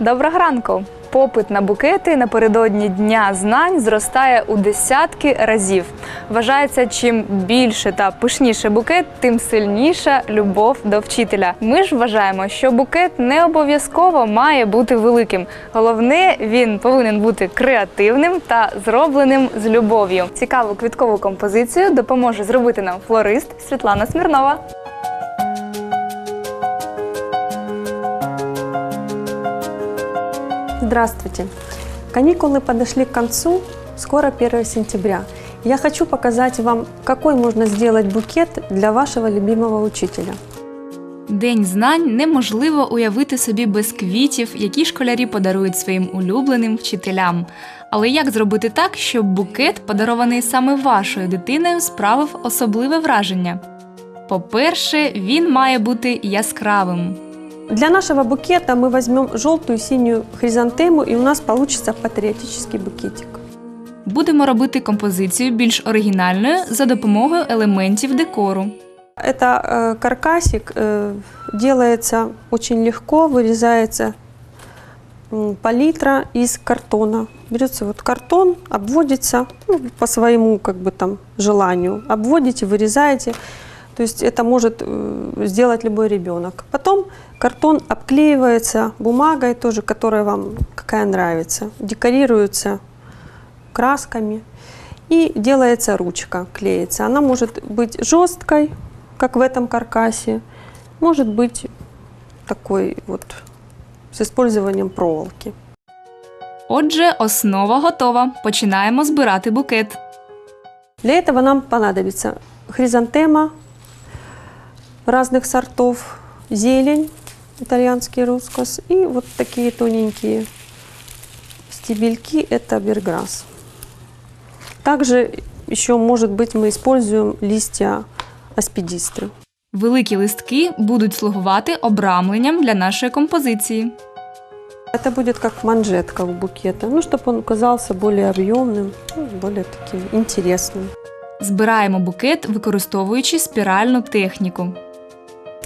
Доброго ранку! Попит на букети напередодні Дня знань зростає у десятки разів. Вважається, чим більше та пишніше букет, тим сильніша любов до вчителя. Ми ж вважаємо, що букет не обов'язково має бути великим. Головне, він повинен бути креативним та зробленим з любов'ю. Цікаву квіткову композицію допоможе зробити нам флорист Світлана Смірнова. Здравствуйте! Каникулы подошли к концу, скоро 1 сентября. Я хочу показать вам, какой можно сделать букет для вашего любимого учителя. День знань неможливо уявити собі без квітів, які школярі подарують своїм улюбленим вчителям. Але як зробити так, щоб букет, подарований саме вашою дитиною, справив особливе враження? По-перше, він має бути яскравим. Для нашего букета мы возьмем желтую синюю хризантему, и у нас получится патриотический букетик. Будемо робити композицію більш оригінальною за допомогою елементів декору. Это э, каркасик э, делается очень легко, вырезается м, палитра из картона. Берется вот картон, обводится ну, по своему как бы там желанию. Обводите, вырезаете. То есть это может э, сделать любой ребенок. Потом картон обклеивается бумагой тоже, которая вам какая нравится. Декорируется красками. И делается ручка, клеится. Она может быть жесткой, как в этом каркасе, может быть такой вот с использованием проволоки. Отже, основа готова. Починаємо збирати букет. Для этого нам понадобится хризантема разных сортов, зелень, итальянский рускос, и вот такие тоненькие стебельки, это берграсс. Также еще, может быть, мы используем листья аспидистры. Великі листки будуть слугувати обрамленням для нашої композиції. Это будет как манжетка у букета, ну, чтобы он казался более объемным, ну, более таким интересным. Збираємо букет, використовуючи спіральну техніку.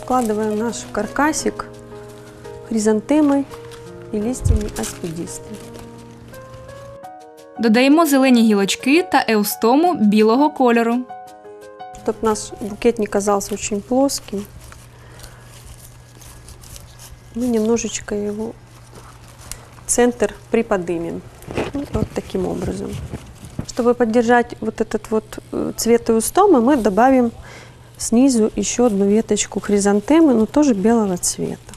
Вкладываем наш каркасик хризантемой и листьями аспидистры. Додаємо зелені гілочки та еустому білого кольору. Чтобы наш букет не казался очень плоским, мы немножечко его центр приподнимем. Ну, Вот таким образом. Чтобы поддержать вот этот вот э, цвет эустомы, мы добавим снизу еще одну веточку хризантемы, но тоже белого цвета.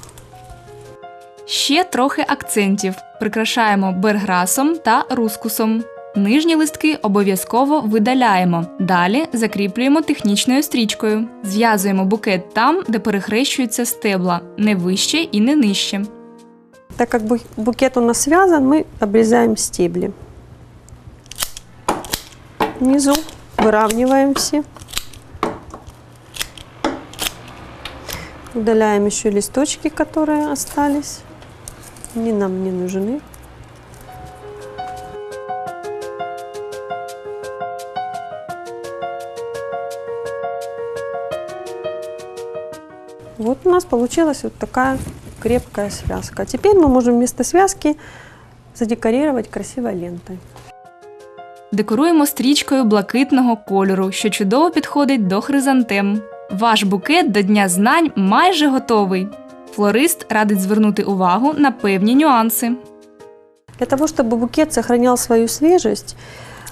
Ще трохи акцентів. Прикрашаємо берграсом та рускусом. Нижні листки обов'язково видаляємо. Далі закріплюємо технічною стрічкою. Зв'язуємо букет там, де перехрещуються стебла, не вище і не нижче. Так как бу- букет у нас связан, мы обрезаем стебли. Внизу выравниваем все. Удаляем еще листочки, которые остались. Они нам не нужны. Вот у нас получилась вот такая крепкая связка. А теперь мы можем вместо связки задекорировать красивой лентой. Декоруємо стрічкою блакитного кольору, що чудово підходить до хризантем. Ваш букет до Дня знань майже готовий. Флорист радить звернути увагу на певні нюанси. Для того, чтобы букет сохранял свою свежесть,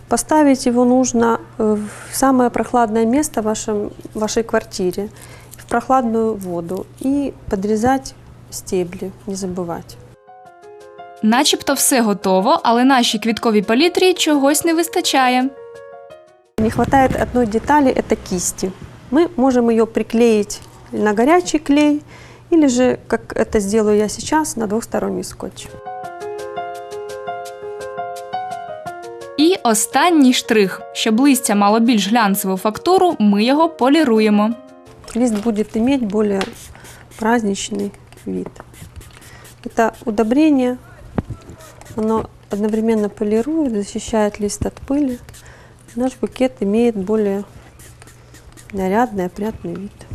поставить его нужно э, в самое прохладное место в вашем, вашей квартире, в прохладную воду и подрезать стебли, не забывать. Начебто все готово, але нашій квітковій палітрі чогось не вистачає. Не хватает одной детали, это кисти. Мы можем ее приклеить на горячий клей или же, как это сделаю я сейчас, на двухсторонний скотч. І останній штрих. Щоб листя мало більш глянцеву фактуру, ми його поліруємо. лист будет иметь более праздничный вид. Это удобрение, оно одновременно полирует, защищает лист от пыли. Наш букет имеет более нарядный, опрятный вид.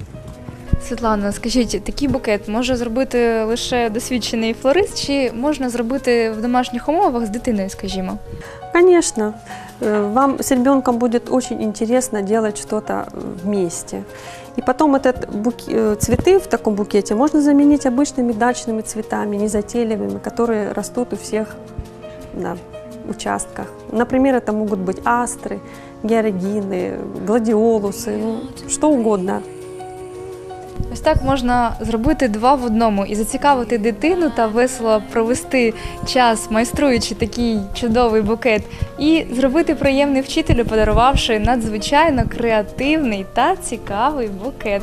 Світлана, скажіть, такий букет може зробити лише досвідчений флорист, чи можна зробити в домашніх умовах з дитиною, скажімо? Конечно, э, вам с ребенком будет очень интересно делать что-то э, вместе. И потом этот бук- э, цветы в таком букете можно заменить обычными дачными цветами, незатейливыми, которые растут у всех на участках. Например, это могут быть астры, георгины, гладиолусы, ну, что угодно. Ось так можна зробити два в одному і зацікавити дитину та весело провести час, майструючи такий чудовий букет, і зробити приємний вчителю, подарувавши надзвичайно креативний та цікавий букет.